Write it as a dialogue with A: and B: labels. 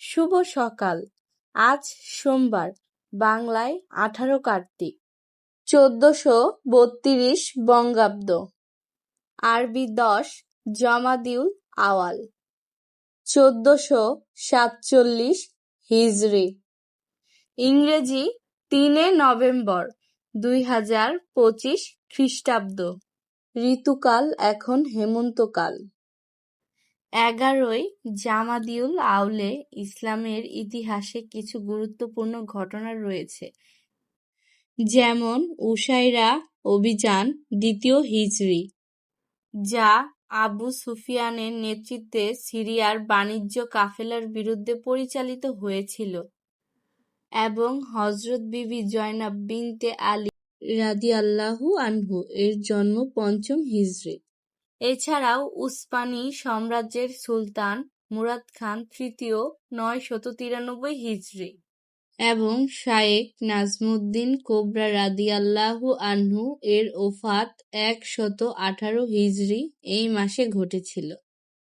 A: শুভ সকাল। আজ সোমবার, বাংলায় আঠারো কার্তিক। চোদ্দশো বত্রিশ বঙ্গাব্দ। আরবি দশ, জমাদিউল আওয়াল। চোদ্দশো সাতচল্লিশ হিজরি। ইংরেজি তিনে নভেম্বর দুই হাজার পঁচিশ খ্রিস্টাব্দ। ঋতুকাল এখন হেমন্তকাল। এগারোই জামাদিউল আউলে ইসলামের ইতিহাসে কিছু গুরুত্বপূর্ণ ঘটনা রয়েছে। যেমন উসাইরা অভিযান, দ্বিতীয় হিজরি, যা আবু সুফিয়ানের নেতৃত্বে সিরিয়ার বাণিজ্য কাফেলার বিরুদ্ধে পরিচালিত হয়েছিল এবং হজরত বিবি জয়নাব বিনতে আলী রাদিয়াল্লাহু আনহু এর জন্ম পঞ্চম হিজরি। এছাড়াও উসমানি সাম্রাজ্যের সুলতান মুরাদ খান তৃতীয় নয়শত তিরানব্বই হিজরি এবং শায়েখ নাজমুদ্দিন কোবরা রাদিয়াল্লাহু আনহু এর ওফাত একশত আঠারো হিজরি এই মাসে ঘটেছিল।